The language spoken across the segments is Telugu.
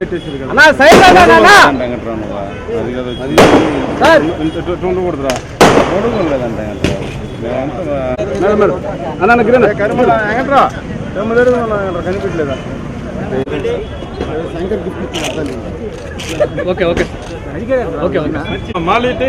అన్నా సైడ్ అన్నా అది కదా సార్. చూడకూడదంట మేడం మేడం అన్న గిరణ వెంకట్రా? తొమ్మిది కనిపించలేదా? Okay okay. Okay okay. మాలిటి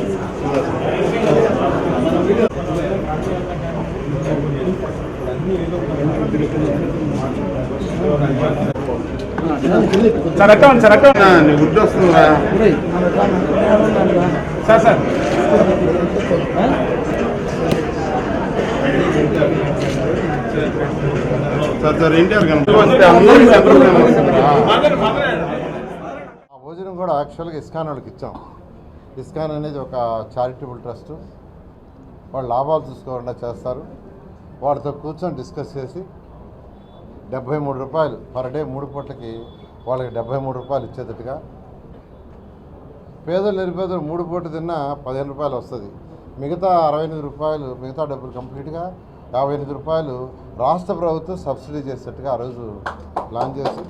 sir నీ గుడ్డు వస్తుందా sir sir. Sir sir NTR ఆ భోజనం కూడా యాక్చువల్గా ఇస్కాన్ వాళ్ళకి ఇచ్చాం. ఇస్కాన్ అనేది ఒక చారిటబుల్ ట్రస్ట్ వాళ్ళు లాభాలు చూసుకోకుండా చేస్తారు. వాడితో కూర్చొని డిస్కస్ చేసి డెబ్బై మూడు రూపాయలు పర్ డే మూడు పూటలకి వాళ్ళకి డెబ్బై మూడు రూపాయలు ఇచ్చేటట్టుగా. పేదలు నిరుపేదలు మూడు పూట తిన్నా పదిహేను రూపాయలు వస్తుంది. మిగతా అరవై ఎనిమిది రూపాయలు మిగతా డబ్బులు కంప్లీట్గా యాభై ఎనిమిది రూపాయలు రాష్ట్ర ప్రభుత్వం సబ్సిడీ చేసేట్టుగా ఆ రోజు ప్లాన్ చేసి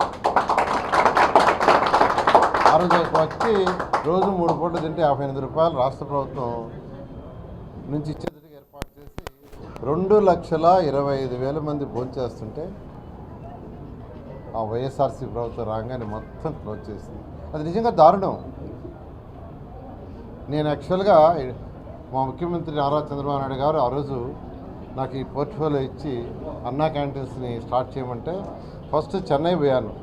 ఆ రోజు వచ్చి రోజు మూడు పూటలు తింటే యాభై ఎనిమిది రూపాయలు రాష్ట్ర ప్రభుత్వం నుంచి ఇచ్చేటట్టుగా ఏర్పాటు చేసి రెండు లక్షల ఇరవై ఐదు వేల మంది భోంచేస్తుంటే ఆ వైఎస్ఆర్సీ ప్రభుత్వం రాగానే మొత్తం క్లోజ్ చేసింది. అది నిజంగా దారుణం. నేను యాక్చువల్గా మా ముఖ్యమంత్రి నారా చంద్రబాబు నాయుడు గారు ఆ రోజు నాకు ఈ పోర్ట్ఫోలియో ఇచ్చి అన్నా క్యాంటీన్స్ని స్టార్ట్ చేయమంటే ఫస్ట్ చెన్నై పోయాను.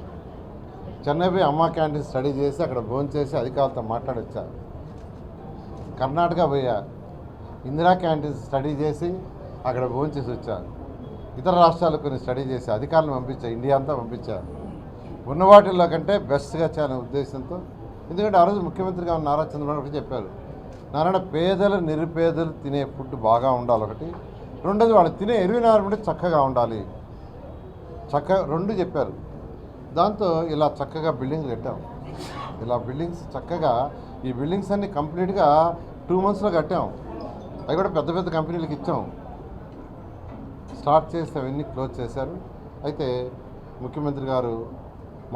చెన్నై పోయి అమ్మా క్యాంటీన్ స్టడీ చేసి అక్కడ భోజనం చేసి అధికారులతో మాట్లాడొచ్చా? కర్ణాటక పోయా. ఇందిరా క్యాంటీన్ స్టడీ చేసి అక్కడ భోజనం చేసి వచ్చాను. ఇతర రాష్ట్రాలు కొన్ని స్టడీ చేసి అధికారులను పంపించా ఇండియా అంతా పంపించాను ఉన్న వాటిల్లో కంటే బెస్ట్గా చేయాలనే ఉద్దేశంతో ఎందుకంటే ఆ రోజు ముఖ్యమంత్రిగా ఉన్న నారా చంద్రబాబు ఒకటి చెప్పారు నారాయణ పేదలు నిరుపేదలు తినే ఫుడ్ బాగా ఉండాలి ఒకటి. రెండోది వాళ్ళు తినే ఎన్విరాన్మెంట్ చక్కగా ఉండాలి. చక్క రెండు చెప్పారు. దాంతో ఇలా చక్కగా బిల్డింగ్లు కట్టాం. ఇలా బిల్డింగ్స్ చక్కగా ఈ బిల్డింగ్స్ అన్ని కంప్లీట్గా టూ మంత్స్లో కట్టాం. అవి కూడా పెద్ద పెద్ద కంపెనీలకు ఇచ్చాం. స్టార్ట్ చేస్తే అవన్నీ క్లోజ్ చేశారు. అయితే ముఖ్యమంత్రి గారు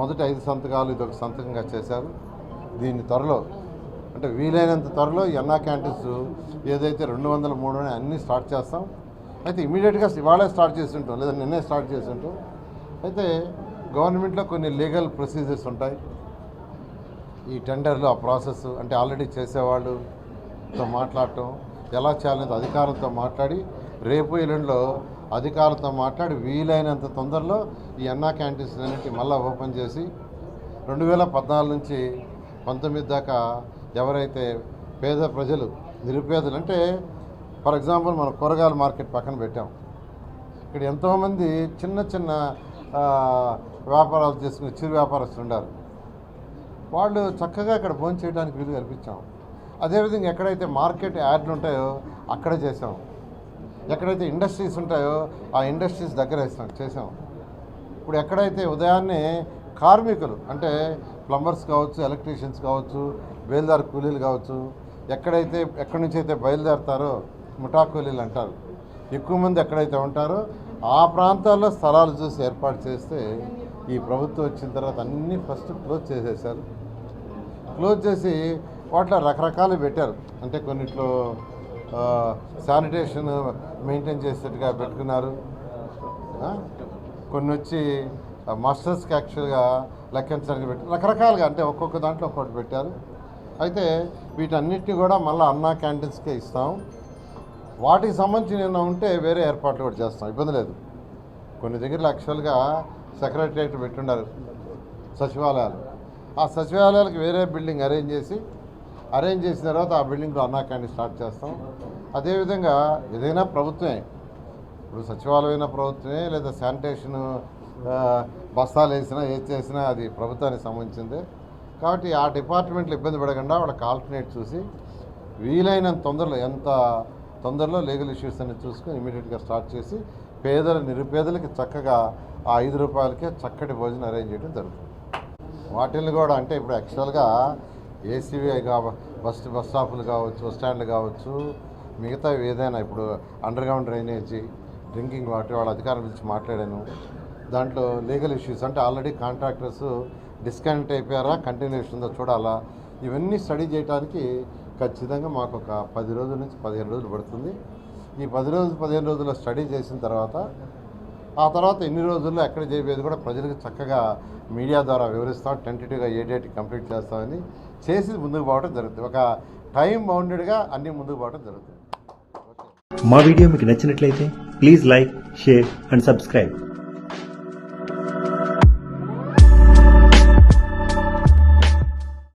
మొదటి ఐదు సంతకాలు ఇదొక సంతకంగా చేశారు. దీన్ని త్వరలో అంటే వీలైనంత త్వరలో ఎన్నా క్యాంటీన్స్ ఏదైతే రెండు వందల మూడు అని అన్నీ స్టార్ట్ చేస్తాం. అయితే ఇమీడియట్గా ఇవాళే స్టార్ట్ చేసి ఉంటాం లేదా నిన్నే స్టార్ట్ చేసి ఉంటాం. అయితే గవర్నమెంట్లో కొన్ని లీగల్ ప్రొసీజర్స్ ఉంటాయి. ఈ టెండర్లు ఆ ప్రాసెస్ అంటే ఆల్రెడీ చేసేవాళ్ళుతో మాట్లాడటం ఎలా చేయాలనేది అధికారులతో మాట్లాడి రేపు ఎల్లుండిలో అధికారులతో మాట్లాడి వీలైనంత తొందరలో ఈ అన్నా క్యాంటీన్స్ అన్నింటి మళ్ళీ ఓపెన్ చేసి రెండు వేల పద్నాలుగు నుంచి పంతొమ్మిది దాకా ఎవరైతే పేద ప్రజలు నిరుపేదలు అంటే ఫర్ ఎగ్జాంపుల్ మనం కూరగాయల మార్కెట్ పక్కన పెట్టాం. ఇక్కడ ఎంతోమంది చిన్న చిన్న వ్యాపారాలు చేసుకునే చిరు వ్యాపారస్తులు ఉన్నారు వాళ్ళు చక్కగా ఇక్కడ భోజనం చేయడానికి వీలు కల్పించాం. అదేవిధంగా ఎక్కడైతే మార్కెట్ యాడ్లు ఉంటాయో అక్కడ చేసాం. ఎక్కడైతే ఇండస్ట్రీస్ ఉంటాయో ఆ ఇండస్ట్రీస్ దగ్గర వేస్తాం చేసాం. ఇప్పుడు ఎక్కడైతే ఉదయాన్నే కార్మికులు అంటే ప్లంబర్స్ కావచ్చు ఎలక్ట్రీషియన్స్ కావచ్చు బయలుదేరి కూలీలు కావచ్చు ఎక్కడైతే ఎక్కడి నుంచి అయితే బయలుదేరతారో ముఠా కూలీలు అంటారు. ఎక్కువ మంది ఎక్కడైతే ఉంటారో ఆ ప్రాంతాల్లో స్థలాలు చూసి ఏర్పాటు చేస్తే ఈ ప్రభుత్వం వచ్చిన తర్వాత అన్నీ ఫస్ట్ క్లోజ్ చేసేసారు క్లోజ్ చేసి వాటిలో రకరకాలు పెట్టారు. అంటే కొన్నిట్లో శానిటేషన్ మెయింటైన్ చేసేట్టుగా పెట్టుకున్నారు. కొన్ని వచ్చి మాస్టర్స్కి యాక్చువల్గా లెక్కించడానికి పెట్టి రకరకాలుగా అంటే ఒక్కొక్క దాంట్లో ఒక్కొక్కటి పెట్టారు. అయితే వీటన్నిటిని కూడా మళ్ళీ అన్నా క్యాంటీన్స్కే ఇస్తాం. వాటికి సంబంధించి ఏమైనా ఉంటే వేరే ఏర్పాట్లు కూడా చేస్తాం. ఇబ్బంది లేదు. కొన్ని దగ్గర యాక్చువల్గా సెక్రటరియట్ పెట్టున్నారు సచివాలయాలు. ఆ సచివాలయాలకు వేరే బిల్డింగ్ అరేంజ్ చేసి అరేంజ్ చేసిన తర్వాత ఆ బిల్డింగ్లో అన్నా క్యాంటీన్ స్టార్ట్ చేస్తాం. అదేవిధంగా ఏదైనా ప్రభుత్వమే ఇప్పుడు సచివాలయమైన ప్రభుత్వమే లేదా శానిటేషన్ బస్తాలు వేసినా ఏది చేసినా అది ప్రభుత్వానికి సంబంధించిందే. కాబట్టి ఆ డిపార్ట్మెంట్లు ఇబ్బంది పడకుండా వాళ్ళకి ఆల్టర్నేట్ చూసి వీలైనంత తొందరలో ఎంత తొందరలో లీగల్ ఇష్యూస్ అన్ని చూసుకొని ఇమీడియట్గా స్టార్ట్ చేసి పేదల నిరుపేదలకి చక్కగా ఆ ఐదు రూపాయలకే చక్కటి భోజనం అరేంజ్ చేయడం జరుగుతుంది. వాటిల్ని కూడా అంటే ఇప్పుడు యాక్చువల్గా ఏసీవీ కావ బస్ బస్ స్టాపులు కావచ్చు బస్ స్టాండ్లు కావచ్చు మిగతా ఏదైనా ఇప్పుడు underground drainage drinking water వాళ్ళ అధికారుల గురించి మాట్లాడాను. దాంట్లో లీగల్ ఇష్యూస్ అంటే ఆల్రెడీ కాంట్రాక్టర్స్ డిస్కనెక్ట్ అయిపోయారా కంటిన్యూషన్ ఉందో చూడాలా? ఇవన్నీ స్టడీ చేయడానికి ఖచ్చితంగా మాకు ఒక పది రోజుల నుంచి పదిహేను రోజులు పడుతుంది. ఈ పది రోజులు పదిహేను రోజుల్లో స్టడీ చేసిన తర్వాత ఆ తర్వాత ఎన్ని రోజుల్లో ఎక్కడ చేయబోయేది కూడా ప్రజలకు చక్కగా మీడియా ద్వారా వివరిస్తాం టెంటేటివ్గా ఏ డేట్ కంప్లీట్ చేస్తామని చేసి ముందుకు పోవడం జరుగుతుంది. ఒక టైం బౌండెడ్గా అన్నీ ముందుకు పోవడం జరుగుతుంది. మా వీడియో మీకు నచ్చినట్లయితే please like share and subscribe